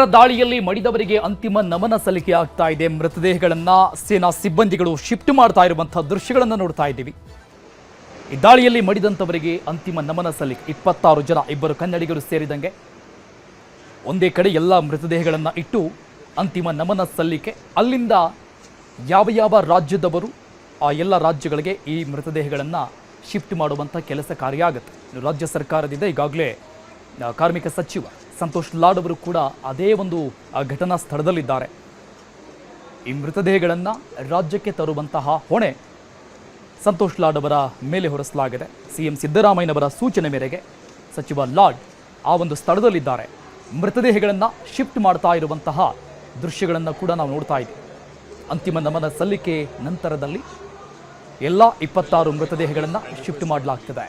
ಉಗ್ರರ ದಾಳಿಯಲ್ಲಿ ಮಡಿದವರಿಗೆ ಅಂತಿಮ ನಮನ ಸಲ್ಲಿಕೆ ಆಗ್ತಾ ಇದೆ. ಮೃತದೇಹಗಳನ್ನ ಸೇನಾ ಸಿಬ್ಬಂದಿಗಳು ಶಿಫ್ಟ್ ಮಾಡ್ತಾ ಇರುವಂತಹ ದೃಶ್ಯಗಳನ್ನು ನೋಡ್ತಾ ಇದ್ದೀವಿ. ಈ ದಾಳಿಯಲ್ಲಿ ಮಡಿದಂತವರಿಗೆ ಅಂತಿಮ ನಮನ ಸಲ್ಲಿಕೆ. ಇಪ್ಪತ್ತಾರು ಜನ, ಇಬ್ಬರು ಕನ್ನಡಿಗರು ಸೇರಿದಂಗೆ ಒಂದೇ ಕಡೆ ಎಲ್ಲ ಮೃತದೇಹಗಳನ್ನ ಇಟ್ಟು ಅಂತಿಮ ನಮನ ಸಲ್ಲಿಕೆ. ಅಲ್ಲಿಂದ ಯಾವ ಯಾವ ರಾಜ್ಯದವರು ಆ ಎಲ್ಲ ರಾಜ್ಯಗಳಿಗೆ ಈ ಮೃತದೇಹಗಳನ್ನ ಶಿಫ್ಟ್ ಮಾಡುವಂಥ ಕೆಲಸ ಕಾರ್ಯ ಆಗುತ್ತೆ. ರಾಜ್ಯ ಸರ್ಕಾರದಿಂದ ಈಗಾಗಲೇ ಕಾರ್ಮಿಕ ಸಚಿವ ಸಂತೋಷ್ ಲಾಡ್ ಅವರು ಕೂಡ ಅದೇ ಒಂದು ಘಟನಾ ಸ್ಥಳದಲ್ಲಿದ್ದಾರೆ. ಈ ಮೃತದೇಹಗಳನ್ನು ರಾಜ್ಯಕ್ಕೆ ತರುವಂತಹ ಹೊಣೆ ಸಂತೋಷ್ ಲಾಡ್ ಅವರ ಮೇಲೆ ಹೊರಿಸಲಾಗಿದೆ. ಸಿಎಂ ಸಿದ್ದರಾಮಯ್ಯನವರ ಸೂಚನೆ ಮೇರೆಗೆ ಸಚಿವ ಲಾಡ್ ಆ ಒಂದು ಸ್ಥಳದಲ್ಲಿದ್ದಾರೆ. ಮೃತದೇಹಗಳನ್ನು ಶಿಫ್ಟ್ ಮಾಡ್ತಾ ಇರುವಂತಹ ದೃಶ್ಯಗಳನ್ನು ಕೂಡ ನಾವು ನೋಡ್ತಾ ಇದ್ದೀವಿ. ಅಂತಿಮ ನಮನ ಸಲ್ಲಿಕೆ ನಂತರದಲ್ಲಿ ಎಲ್ಲ ಇಪ್ಪತ್ತಾರು ಮೃತದೇಹಗಳನ್ನು ಶಿಫ್ಟ್ ಮಾಡಲಾಗ್ತದೆ.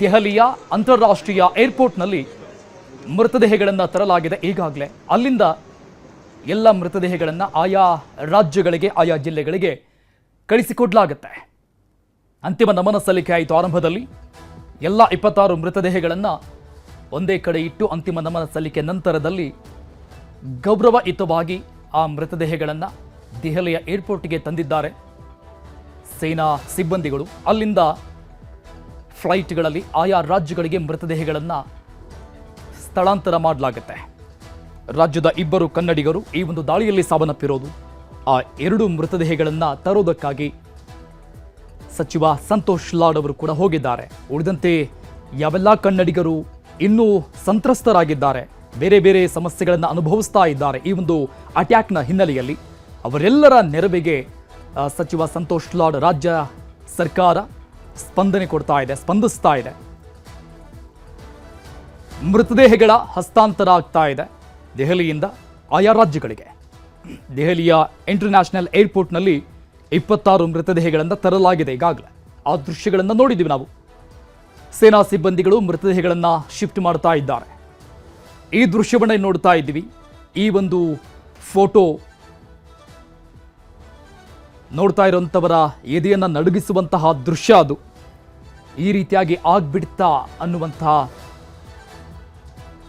ದೆಹಲಿಯ ಅಂತಾರಾಷ್ಟ್ರೀಯ ಏರ್ಪೋರ್ಟ್ನಲ್ಲಿ ಮೃತದೇಹಗಳನ್ನು ತರಲಾಗಿದೆ ಈಗಾಗಲೇ. ಅಲ್ಲಿಂದ ಎಲ್ಲ ಮೃತದೇಹಗಳನ್ನು ಆಯಾ ರಾಜ್ಯಗಳಿಗೆ, ಆಯಾ ಜಿಲ್ಲೆಗಳಿಗೆ ಕಳಿಸಿಕೊಡ್ಲಾಗುತ್ತೆ. ಅಂತಿಮ ನಮನ ಸಲ್ಲಿಕೆ ಆಯಿತು ಆರಂಭದಲ್ಲಿ. ಎಲ್ಲ ಇಪ್ಪತ್ತಾರು ಮೃತದೇಹಗಳನ್ನು ಒಂದೇ ಕಡೆ ಇಟ್ಟು ಅಂತಿಮ ನಮನ ಸಲ್ಲಿಕೆ ನಂತರದಲ್ಲಿ ಗೌರವಯುತವಾಗಿ ಆ ಮೃತದೇಹಗಳನ್ನು ದೆಹಲಿಯ ಏರ್ಪೋರ್ಟ್ಗೆ ತಂದಿದ್ದಾರೆ ಸೇನಾ ಸಿಬ್ಬಂದಿಗಳು. ಅಲ್ಲಿಂದ ಫ್ಲೈಟ್ಗಳಲ್ಲಿ ಆಯಾ ರಾಜ್ಯಗಳಿಗೆ ಮೃತದೇಹಗಳನ್ನು ಸ್ಥಳಾಂತರ ಮಾಡಲಾಗುತ್ತೆ. ರಾಜ್ಯದ ಇಬ್ಬರು ಕನ್ನಡಿಗರು ಈ ಒಂದು ದಾಳಿಯಲ್ಲಿ ಸಾವನ್ನಪ್ಪಿರೋದು, ಆ ಎರಡು ಮೃತದೇಹಗಳನ್ನು ತರೋದಕ್ಕಾಗಿ ಸಚಿವ ಸಂತೋಷ್ ಲಾಡ್ ಅವರು ಕೂಡ ಹೋಗಿದ್ದಾರೆ. ಉಳಿದಂತೆ ಯಾವೆಲ್ಲ ಕನ್ನಡಿಗರು ಇನ್ನೂ ಸಂತ್ರಸ್ತರಾಗಿದ್ದಾರೆ, ಬೇರೆ ಬೇರೆ ಸಮಸ್ಯೆಗಳನ್ನು ಅನುಭವಿಸ್ತಾ ಇದ್ದಾರೆ ಈ ಒಂದು ಅಟ್ಯಾಕ್ನ ಹಿನ್ನೆಲೆಯಲ್ಲಿ, ಅವರೆಲ್ಲರ ನೆರವಿಗೆ ಸಚಿವ ಸಂತೋಷ್ ಲಾಡ್ ರಾಜ್ಯ ಸರ್ಕಾರ ಸ್ಪಂದನೆ ಕೊಡ್ತಾ ಇದೆ, ಸ್ಪಂದಿಸ್ತಾ ಇದೆ. ಮೃತದೇಹಗಳ ಹಸ್ತಾಂತರ ಆಗ್ತಾ ಇದೆ ದೆಹಲಿಯಿಂದ ಆಯಾ ರಾಜ್ಯಗಳಿಗೆ. ದೆಹಲಿಯ ಇಂಟರ್ನ್ಯಾಷನಲ್ ಏರ್ಪೋರ್ಟ್ನಲ್ಲಿ ಇಪ್ಪತ್ತಾರು ಮೃತದೇಹಗಳನ್ನು ತರಲಾಗಿದೆ ಈಗಾಗಲೇ. ಆ ದೃಶ್ಯಗಳನ್ನು ನೋಡಿದ್ದೀವಿ ನಾವು. ಸೇನಾ ಸಿಬ್ಬಂದಿಗಳು ಮೃತದೇಹಗಳನ್ನು ಶಿಫ್ಟ್ ಮಾಡ್ತಾ ಇದ್ದಾರೆ. ಈ ದೃಶ್ಯವನ್ನೇ ನೋಡ್ತಾ ಇದ್ದೀವಿ. ಈ ಒಂದು ಫೋಟೋ ನೋಡ್ತಾ ಇರೋಂಥವರ ಎದೆಯನ್ನು ನಡುಗಿಸುವಂತಹ ದೃಶ್ಯ ಅದು. ಈ ರೀತಿಯಾಗಿ ಆಗ್ಬಿಡ್ತಾ ಅನ್ನುವಂತಹ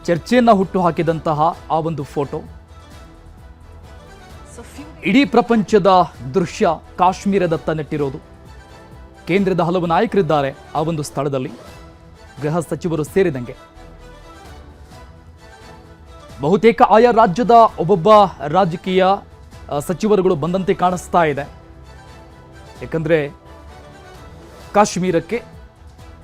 ಚರ್ಚೆಯನ್ನು ಹುಟ್ಟು ಹಾಕಿದಂತಹ ಆ ಒಂದು ಫೋಟೋ. ಇಡೀ ಪ್ರಪಂಚದ ದೃಶ್ಯ ಕಾಶ್ಮೀರದತ್ತ ನೆಟ್ಟಿರೋದು. ಕೇಂದ್ರದ ಹಲವು ನಾಯಕರಿದ್ದಾರೆ ಆ ಒಂದು ಸ್ಥಳದಲ್ಲಿ. ಗೃಹ ಸಚಿವರು ಸೇರಿದಂಗೆ. ಬಹುತೇಕ ಆಯಾ ರಾಜ್ಯದ ಒಬ್ಬೊಬ್ಬ ರಾಜಕೀಯ ಸಚಿವರುಗಳು ಬಂದಂತೆ ಕಾಣಿಸ್ತಾ ಇದೆ. ಯಾಕಂದ್ರೆ ಕಾಶ್ಮೀರಕ್ಕೆ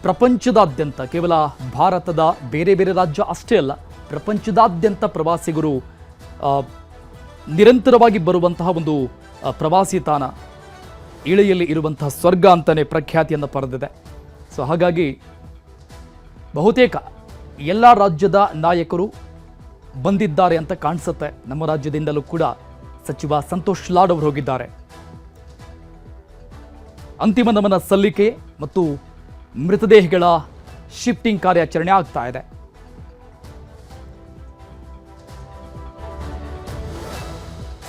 ಪ್ರಪಂಚದಾದ್ಯಂತ, ಕೇವಲ ಭಾರತದ ಬೇರೆ ಬೇರೆ ರಾಜ್ಯ ಅಷ್ಟೇ ಅಲ್ಲ, ಪ್ರಪಂಚದಾದ್ಯಂತ ಪ್ರವಾಸಿಗರು ನಿರಂತರವಾಗಿ ಬರುವಂತಹ ಒಂದು ಪ್ರವಾಸಿ ತಾಣ ಇಳೆಯಲ್ಲಿ ಇರುವಂತಹ ಸ್ವರ್ಗ ಅಂತಲೇ ಪ್ರಖ್ಯಾತಿಯನ್ನು ಪಡೆದಿದೆ. ಸೊ ಹಾಗಾಗಿ ಬಹುತೇಕ ಎಲ್ಲ ರಾಜ್ಯದ ನಾಯಕರು ಬಂದಿದ್ದಾರೆ ಅಂತ ಕಾಣಿಸುತ್ತೆ. ನಮ್ಮ ರಾಜ್ಯದಿಂದಲೂ ಕೂಡ ಸಚಿವ ಸಂತೋಷ್ ಲಾಡ್ ಅವರು ಹೋಗಿದ್ದಾರೆ. ಅಂತಿಮ ನಮನ ಸಲ್ಲಿಕೆ ಮತ್ತು ಮೃತದೇಹಗಳ ಶಿಫ್ಟಿಂಗ್ ಕಾರ್ಯಾಚರಣೆ ಆಗ್ತಾ ಇದೆ.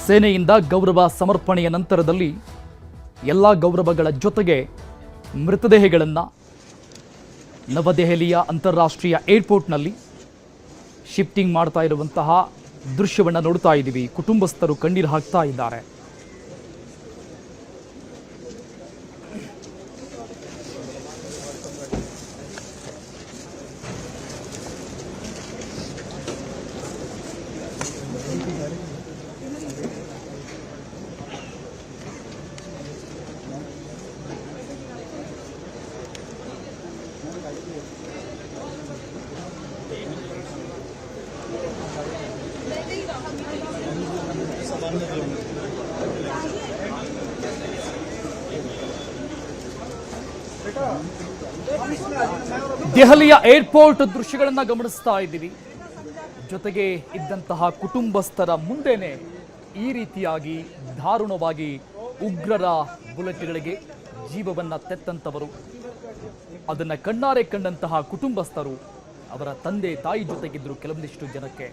ಸೇನೆಯಿಂದ ಗೌರವ ಸಮರ್ಪಣೆಯ ನಂತರದಲ್ಲಿ ಎಲ್ಲ ಗೌರವಗಳ ಜೊತೆಗೆ ಮೃತದೇಹಗಳನ್ನು ನವದೆಹಲಿಯ ಅಂತಾರಾಷ್ಟ್ರೀಯ ಏರ್ಪೋರ್ಟ್ನಲ್ಲಿ ಶಿಫ್ಟಿಂಗ್ ಮಾಡ್ತಾ ಇರುವಂತಹ ದೃಶ್ಯವನ್ನು ನೋಡ್ತಾ ಇದ್ದೀವಿ ಕುಟುಂಬಸ್ಥರು ಕಣ್ಣೀರು ಹಾಕ್ತಾ ಇದ್ದಾರೆ. ದೆಹಲಿಯ ಏರ್ಪೋರ್ಟ್ ದೃಶ್ಯಗಳನ್ನು ಗಮನಿಸ್ತಾ ಇದ್ದೀವಿ. ಜೊತೆಗೆ ಇದ್ದಂತಹ ಕುಟುಂಬಸ್ಥರ ಮುಂದೆನೆ ಈ ರೀತಿಯಾಗಿ ದಾರುಣವಾಗಿ ಉಗ್ರರ ಬುಲೆಟ್ಗಳಿಗೆ ಜೀವವನ್ನ ತೆತ್ತಂತವರು. ಅದನ್ನ ಕಣ್ಣಾರೆ ಕಂಡಂತಹ ಕುಟುಂಬಸ್ಥರು ಅವರ ತಂದೆ ತಾಯಿ ಜೊತೆಗಿದ್ರು ಕೆಲವೊಂದಿಷ್ಟು ಜನಕ್ಕೆ,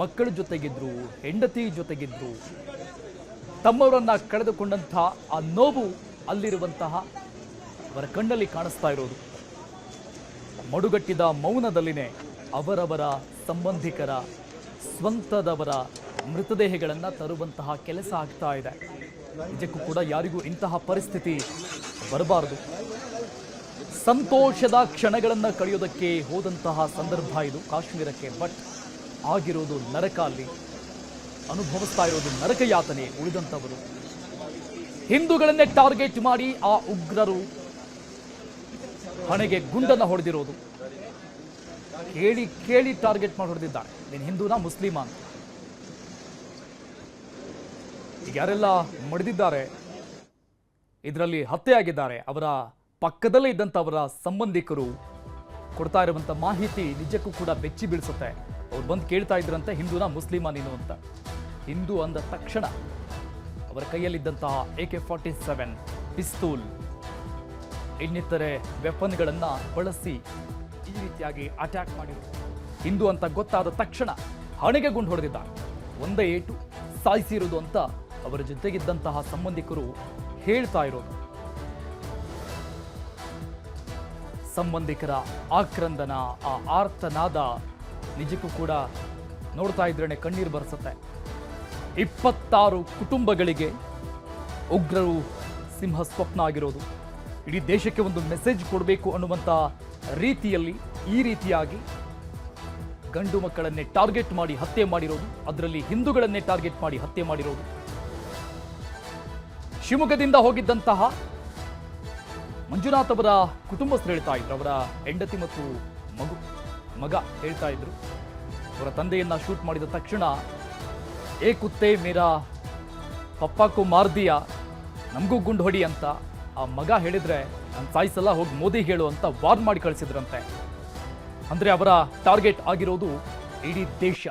ಮಕ್ಕಳ ಜೊತೆಗಿದ್ರು, ಹೆಂಡತಿ ಜೊತೆಗಿದ್ರು. ತಮ್ಮವರನ್ನ ಕಳೆದುಕೊಂಡಂತಹ ಆ ನೋವು ಅಲ್ಲಿರುವಂತಹ ಅವರ ಕಣ್ಣಲ್ಲಿ ಕಾಣಿಸ್ತಾ ಇರೋದು. ಮಡುಗಟ್ಟಿದ ಮೌನದಲ್ಲಿನೇ ಅವರವರ ಸಂಬಂಧಿಕರ, ಸ್ವಂತದವರ ಮೃತದೇಹಗಳನ್ನು ತರುವಂತಹ ಕೆಲಸ ಆಗ್ತಾ ಇದೆ. ನಿಜಕ್ಕೂ ಕೂಡ ಯಾರಿಗೂ ಇಂತಹ ಪರಿಸ್ಥಿತಿ ಬರಬಾರದು. ಸಂತೋಷದ ಕ್ಷಣಗಳನ್ನು ಕಳೆಯೋದಕ್ಕೆ ಹೋದಂತಹ ಸಂದರ್ಭ ಇದು ಕಾಶ್ಮೀರಕ್ಕೆ, ಬಟ್ ಆಗಿರೋದು ನರಕ ಅಲ್ಲಿ. ಅನುಭವಿಸ್ತಾ ಇರೋದು ನರಕ ಯಾತನೆ ಉಳಿದಂಥವರು. ಹಿಂದೂಗಳನ್ನೇ ಟಾರ್ಗೆಟ್ ಮಾಡಿ ಆ ಉಗ್ರರು ಹಣೆಗೆ ಗುಂಡನ್ನು ಹೊಡೆದಿರೋದು. ಕೇಳಿ ಕೇಳಿ ಟಾರ್ಗೆಟ್ ಮಾಡಿ ಹೊಡೆದಿದ್ದಾರೆ. ನೀನು ಹಿಂದೂನಾ, ಮುಸ್ಲಿಮ ಅಂತ. ಈಗ ಯಾರೆಲ್ಲ ಮಡಿದಿದ್ದಾರೆ, ಇದರಲ್ಲಿ ಹತ್ಯೆಯಾಗಿದ್ದಾರೆ, ಅವರ ಪಕ್ಕದಲ್ಲೇ ಇದ್ದಂಥ ಅವರ ಸಂಬಂಧಿಕರು ಕೊಡ್ತಾ ಇರುವಂಥ ಮಾಹಿತಿ ನಿಜಕ್ಕೂ ಕೂಡ ಬೆಚ್ಚಿ ಬೀಳಿಸುತ್ತೆ. ಅವ್ರು ಬಂದು ಕೇಳ್ತಾ ಇದ್ರಂತೆ, ಹಿಂದೂನಾ, ಮುಸ್ಲಿಮ ನೀನು ಅಂತ. ಹಿಂದೂ ಅಂದ ತಕ್ಷಣ ಅವರ ಕೈಯಲ್ಲಿದ್ದಂತಹ A K forty seven pistol ಇನ್ನಿತರೆ ವೆಪನ್ಗಳನ್ನು ಬಳಸಿ ಈ ರೀತಿಯಾಗಿ ಅಟ್ಯಾಕ್ ಮಾಡಿದರು. ಹಿಂದೂ ಅಂತ ಗೊತ್ತಾದ ತಕ್ಷಣ ಹಣೆಗೆ ಗುಂಡು ಹೊಡೆದಿದ್ದಾರೆ. ಒಂದೇ ಏಟು ಸಾಯಿಸಿರುವುದು ಅಂತ ಅವರ ಜೊತೆಗಿದ್ದಂತಹ ಸಂಬಂಧಿಕರು ಹೇಳ್ತಾ ಇರೋದು. ಸಂಬಂಧಿಕರ ಆಕ್ರಂದನ, ಆ ಆರ್ತನಾದ ನಿಜಕ್ಕೂ ಕೂಡ ನೋಡ್ತಾ ಇದ್ರೇ ಕಣ್ಣೀರು ಬರೆಸುತ್ತೆ. ಇಪ್ಪತ್ತಾರು ಕುಟುಂಬಗಳಿಗೆ ಉಗ್ರರು ಸಿಂಹ ಸ್ವಪ್ನ ಆಗಿರೋದು. ಇಡೀ ದೇಶಕ್ಕೆ ಒಂದು ಮೆಸೇಜ್ ಕೊಡಬೇಕು ಅನ್ನುವಂಥ ರೀತಿಯಲ್ಲಿ ಈ ರೀತಿಯಾಗಿ ಗಂಡು ಮಕ್ಕಳನ್ನೇ ಟಾರ್ಗೆಟ್ ಮಾಡಿ ಹತ್ಯೆ ಮಾಡಿರೋದು, ಅದರಲ್ಲಿ ಹಿಂದೂಗಳನ್ನೇ ಟಾರ್ಗೆಟ್ ಮಾಡಿ ಹತ್ಯೆ ಮಾಡಿರೋದು. ಶಿವಮೊಗ್ಗದಿಂದ ಹೋಗಿದ್ದಂತಹ ಮಂಜುನಾಥ್ ಅವರ ಕುಟುಂಬಸ್ಥರು ಹೇಳ್ತಾ ಇದ್ರು, ಅವರ ಹೆಂಡತಿ ಮತ್ತು ಮಗು, ಮಗ ಹೇಳ್ತಾ ಇದ್ರು. ಅವರ ತಂದೆಯನ್ನ ಶೂಟ್ ಮಾಡಿದ ತಕ್ಷಣ, ಏ ಕುತ್ತೆ ಮೇರಾ, ಪಪ್ಪಾಕು ಮಾರ್ದಿಯ, ನಮಗೂ ಗುಂಡು ಹೊಡಿ ಅಂತ ಆ ಮಗ ಹೇಳಿದ್ರೆ ನನ್ನ ಸಾಯಿಸಲ್ಲ ಹೋಗಿ ಮೋದಿ ಹೇಳು ಅಂತ ವಾದ್ ಮಾಡಿ ಕಳಿಸಿದ್ರಂತೆ. ಅಂದ್ರೆ ಅವರ ಟಾರ್ಗೆಟ್ ಆಗಿರೋದು ಇಡೀ ದೇಶ.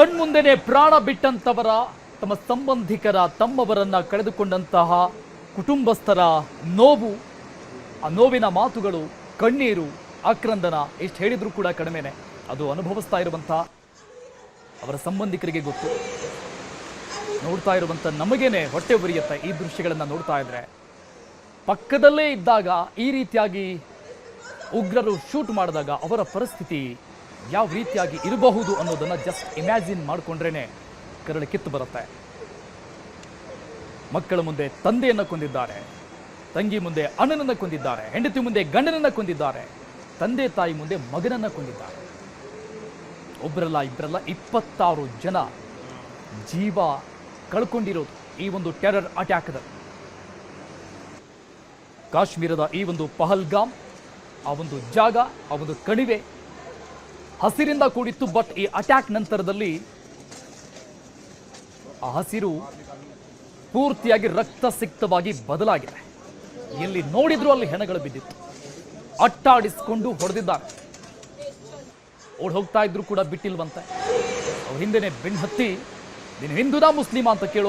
ಕಣ್ಮುಂದೆನೆ ಪ್ರಾಣ ಬಿಟ್ಟಂತವರ, ತಮ್ಮ ಸಂಬಂಧಿಕರ, ತಮ್ಮವರನ್ನ ಕಳೆದುಕೊಂಡಂತಹ ಕುಟುಂಬಸ್ಥರ ನೋವು, ಆ ನೋವಿನ ಮಾತುಗಳು, ಕಣ್ಣೀರು, ಆಕ್ರಂದನ ಎಷ್ಟು ಹೇಳಿದರೂ ಕೂಡ ಕಡಿಮೆನೆ. ಅದು ಅನುಭವಿಸ್ತಾ ಇರುವಂಥ ಅವರ ಸಂಬಂಧಿಕರಿಗೆ ಗೊತ್ತು. ನೋಡ್ತಾ ಇರುವಂತ ನಮಗೇನೆ ಹೊಟ್ಟೆ ಉರಿಯುತ್ತೆ ಈ ದೃಶ್ಯಗಳನ್ನ ನೋಡ್ತಾ ಇದ್ರೆ. ಪಕ್ಕದಲ್ಲೇ ಇದ್ದಾಗ ಈ ರೀತಿಯಾಗಿ ಉಗ್ರರು ಶೂಟ್ ಮಾಡಿದಾಗ ಅವರ ಪರಿಸ್ಥಿತಿ ಯಾವ ರೀತಿಯಾಗಿ ಇರಬಹುದು ಅನ್ನೋದನ್ನ ಜಸ್ಟ್ ಇಮ್ಯಾಜಿನ್ ಮಾಡಿಕೊಂಡ್ರೇ ಕರಳು ಕಿತ್ತು ಬರುತ್ತೆ. ಮಕ್ಕಳ ಮುಂದೆ ತಂದೆಯನ್ನು ಕೊಂದಿದ್ದಾರೆ, ತಂಗಿ ಮುಂದೆ ಅಣ್ಣನನ್ನು ಕೊಂದಿದ್ದಾರೆ, ಹೆಂಡತಿ ಮುಂದೆ ಗಂಡನನ್ನ ಕೊಂದಿದ್ದಾರೆ, ತಂದೆ ತಾಯಿ ಮುಂದೆ ಮಗನನ್ನ ಕೊಂದಿದ್ದಾರೆ. ಒಬ್ಬರಲ್ಲ ಇಬ್ಬರಲ್ಲ ಇಪ್ಪತ್ತಾರು ಜನ ಜೀವ ಕಳ್ಕೊಂಡಿರೋದು ಈ ಒಂದು ಟೆರರ್ ಅಟ್ಯಾಕ್ದಲ್ಲಿ ಕಾಶ್ಮೀರದ ಈ ಒಂದು ಪಹಲ್ಗಾಮ್, ಆ ಒಂದು ಜಾಗ, ಆ ಒಂದು ಕಣಿವೆ ಹಸಿರಿಂದ ಕೂಡಿತ್ತು ಬಟ್ ಈ ಅಟ್ಯಾಕ್ ನಂತರದಲ್ಲಿ ಆ ಹಸಿರು ಪೂರ್ತಿಯಾಗಿ ರಕ್ತಸಿಕ್ತವಾಗಿ ಬದಲಾಗಿದೆ. ಎಲ್ಲಿ ನೋಡಿದ್ರು ಅಲ್ಲಿ ಹೆಣಗಳು ಬಿದ್ದಿತ್ತು. ಅಟ್ಟಾಡಿಸ್ಕೊಂಡು ಹೊಡೆದಿದ್ದಾರೆ. ಓಡ್ ಹೋಗ್ತಾ ಇದ್ರು ಕೂಡ ಬಿಟ್ಟಿಲ್ವಂತೆ. ಅವ್ರ ಹಿಂದೆನೆ ಬೆನ್ ಹತ್ತಿ, ನೀನು ಹಿಂದೂದಾ ಮುಸ್ಲಿಮ ಅಂತ ಕೇಳೋದು